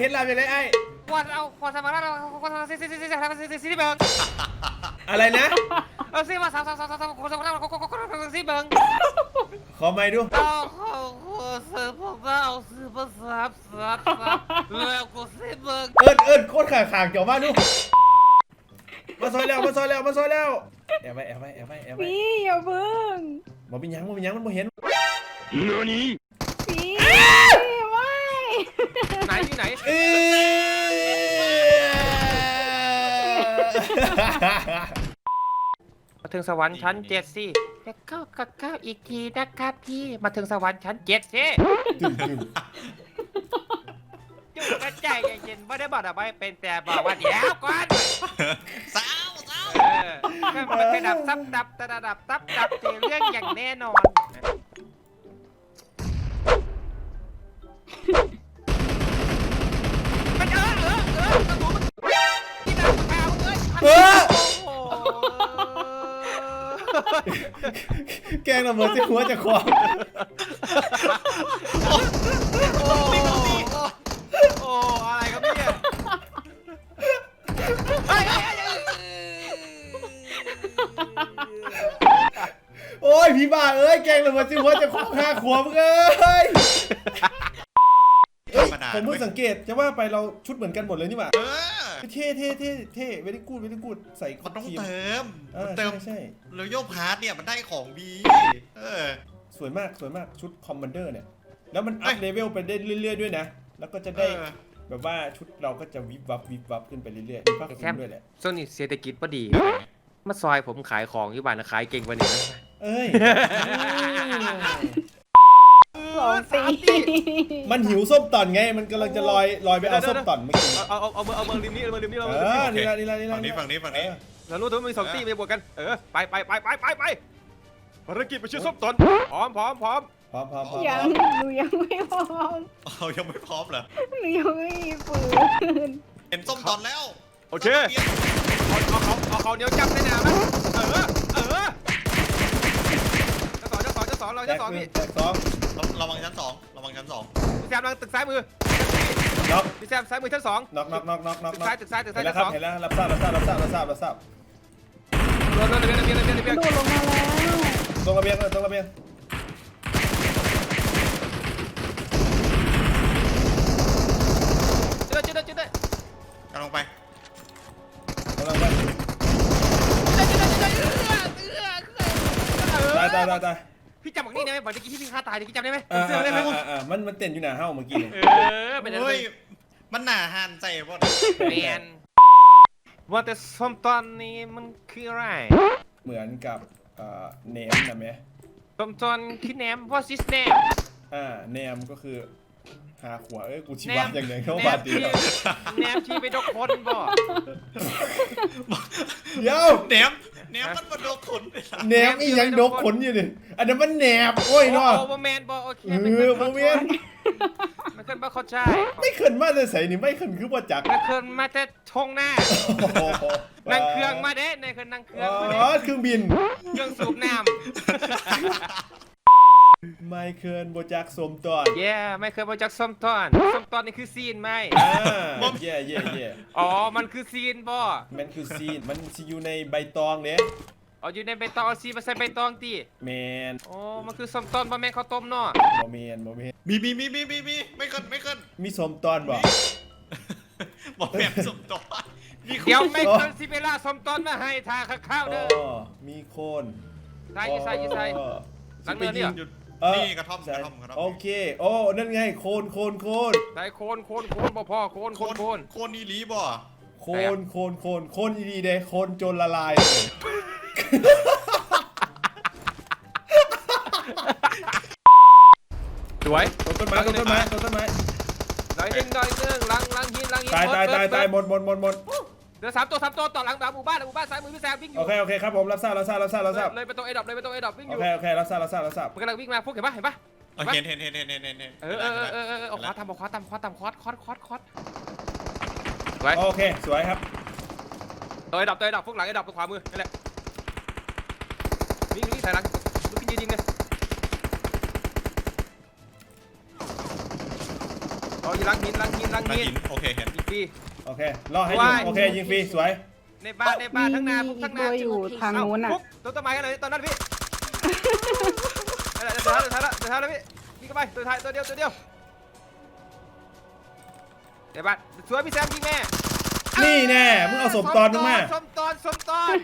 เห็ดลาไปเลยไอ้วันเอาความสมาร์ทเราความสามารถซิซีซีซีซิซิซิเบิงอะไรนะ เอาซีมาสามสามสามสามความสมาร์ทเราความสามารถเราซิเบิงขอไม่ดูเอาเอาซื้อผมก็เอาซื้อภาษาภาษาแล้วกูซิเบิงเอิญเอิญโคตรข่างข่างเกี่ยวมากดูมาซอยแล้วมาซอยแล้วมาซอยแล้วแอบไปแอบไปแอบไปแอบไปพี่อย่าเบิ่งบ่เป็นยังบ่เป็นยังมันบ่เห็นนี่พี่ไม่ ไหนที่ไหนเอ้ยมาถึงสวรรค์ชั้นเจ็ดสิจะเข้ากับข้าวอีกทีนะครับพี่ มาถึงสวรรค์ชั้นเจ็ดสิตึ้มตึ้มจุกกระจายเย็นๆไม่ได้บอกอะไรเป็นแต่บอกว่าเดี๋ยวก่อนสาวสาวเออก็มันกระดับซับดับตะดับซับดับเจอเรื่องอย่างแน่นอนมัน แกงระเบิดที่หัวจะควงโอ้โหอะไรครับเนี่ยเฮ้ยเฮ้ยเฮ้ยโอ้ยพี่บ้าเอ้ยแกงระเบิดที่หัวจะควงห้าขวบเอ้ย เอ้ยผมเพิ่งสังเกตจะว่าไปเราชุดเหมือนกันหมดเลยนี่หว่าเออเท่เท่เท่เท่เวลี่กูดเวลี่กูดใส่คมันต้องทีมเติมเออมันเติใช่มใช่แล้วโยกพาร์ทเนี่ยมันได้ของดีเออ สวยมากสวยมากชุดคอมมานเดอร์เนี่ย แล้วมันอัพเอ้ยเลเวลไปได้เรื่อย ๆ ด้วยนะ แล้วก็จะได้เออ แบบว่าชุดเราก็จะวิบวับวิบวับขึ้นไปเรื่อยๆมีผ้าคลุมด้วยแหละ ช่วงนี้เศรษฐกิจพอดี มาซอยผมขายของอยู่บ้านนะขายเก่งกว่านี้นะ เอ้ย สองปีมันหิวส้มตอนไง มันกำลังจะลอยลอยไปเอาส้มตอนเมื่อกี้เอาเอาเอาเมืองเอาเมืองริมนี้เอาเมืองริมนี้เราเออนี่ละนี่ละนี่ละฝั่งนี้ฝั่งนี้ฝั่งนี้เออเรารู้ตัวมันมีสองตีไปบวกกัน เออ ไปไปไปไปไปไปภารกิจไปชื่อส้มตนพร้อมพร้อมพร้อมพร้อมพร้อมพร้อมยังหนูยังไม่พร้อมเอายังไม่พร้อมเหรอหนูยังไม่มีปืนเห็นส้มตอนแล้ว โอเคเอาเอาเอาเอาเขาเหนียวจับได้หนาไหมเออเออจะสองจะสองจะสองเราแตจะกสองหนึ่พี่งแตกสอง ระวังชั้นสองระวังชั้นสองพี่แซมกำลังตึกซ้ายมือน็อกพี่แซมซ้ายมือชั้นสองน็อกน็อกน็อกน็อกน็อกตึกน็อกซ้ายตึกซ้ายตึกเห็ซ้านยแล้วชั้นครับสองเห็นแล้วรับทราบรับทราบรับทราบรับทราบรับทราบเรือเรือเรือเรือเรือเรือโดดลงมาแล้วตรงระเบียงเลยตรงระเบียงเจอเจอเจอเจอกำลังไปกำลังไปเจอเจอเจอเจอตายตายตายตาย พี่จำบอกนี่ได้ไหมบอกที่พี่ฆ่าตายพี่จำได้ไหมอ่าเสื้อได้ไหมอ่าอ่าอ่ามันมันเต้นอยู่หน้าเฮ้าเมื่อกี้นี่เออเป็นอะไรเฮ้ยมันหนาหันใจบ่แมนว่าแต่ส้มตอนนี้มันคืออะไรเหมือนกับเอ่อเนมนะแม่ส้มตอนคือแหนม what is name อ่าเนมก็คือหาขวเอ้ยกูชิแหนวามอย่างเดียวเขาแหนบามดดีที่แหนมที่ไปดกคนบ่เดี๋ยว แหนมแห นมมันมาโดนขนไปละแหนมอีหยังดกขนอยู่นี่อันนั้นมันแหนบโอ้ยโอ้เนาะโหแมนบ่โอเคเอไม่อเคยโมเมนไม่เคยบ่เข้าใจไม่ขึ้นมาเลยใส่นี่ไม่ขึ้นคือว่าจักไม่เคยมาแต่ทงหน้า โอ้โหนั่งเครื่องมาเด้ในเคยนั่งเครื่องมาอ๋เด้อเครื่องบิน เครื่องสูบน้ ไม่เคินโบจักสมตอนำเย้ไม่เคยมาจากส้มตอนส้มตอนนี่คือซีนไหมอ่าเย่เย่เย่อ๋อ มันคือซีนบ่มันคือซีนมันสิอยู่ในใบตองเนี่ยอ๋ออยู่ในใบตองเอาซีมาใส่ใบตองตีแมนอ๋อมันคือส้มตอนบ่แม่นข้าวต้มเนาะโมเมนโมเมนมีมีมีมีมีมีไม่ขึ้นไม่ขึ้นมีสมตอนบ่บอกแบบสมตอนมีคนเดี๋ยวไม่เคยสิเวลาส้มตอนมาให้ทาข้าวๆอ๋เด้ออมีโคน ใส่อีใส่อีใส่อ๋อหลังเนินเนี่ยหยุด เออนี่กระท่อมกใช่ระท่อมกระท่อมโอเค โอ้นั่นไงโคนโคนโคนใส่โคนโคนโคนบ่พอโคนโคนโคนโคนนี่ลีบ่โคนโคนโคนโคนดีๆเด้โคนจนละลายเลยสวยต้นต้นไม้ต้นต้นไม้ต้นต้นไม้หน่อยหนึงหน่อยหนึงหลังหลังหินหลังหินตายตายเบิตายดตายหเบิดมดหมดหมดหมด เดี๋ยวสามตัวสามตัวต่อหลังหลังหมู่บ้านหมู่บ้านซ้ายมือพี่แซมวิ่งอโอยู่เคโอเคครับผมรับทราบรับทราบรับทราบรับทราบเลยไปตรงเอดับเลยไปตรงเอดับวิ่งอโอยู่เคโอเครับทราบรับทราบรับทราบมันกำลังวิ่งมาพวกเห็นปะเห็นปะเอาเห็นเห็นเห็นเห็นเห็นเห็นเห็นเออเออเออเออเออเอาขวาทำเอาขวาทำขวาทำคอสคอสคอสคอสสวยโอเคสวยครับตัวเอดับตัวเอดับพวกหลังเอดับตรงขวามือนั่นแหละวิ่งวิ่งใส่หลังลุกขึ้นยืนยิงเลยโอเคยิงเลยสวยยิงเลยครับอ๋ออยู่หลังหินหลังหินหลังหลังหินหินโอเคเห็นอีกที โอเครอให้อยู่ว้ายโอเคยิงฟรีสวยในบ้านในบ้านมีทั้งหน้ามีปุ๊บอีทั้กงหน้าตัวอยู่ทางนู้นอะ ปุ๊บตัวต้นไม้กันเลยตอนนั้นพี่เดี๋ยวเดี๋ยวเดี๋ยวเดี๋ยวเดี๋ยวเดี๋ยวพี่นี่ก็ไปตัวท้ายตัวเดียวตัวเดียวเดี๋ยวบ้านสวยพี่แซมยิงแม่นี่แน่มึงเอาสมตอนมึงมาสมตอนสมตอน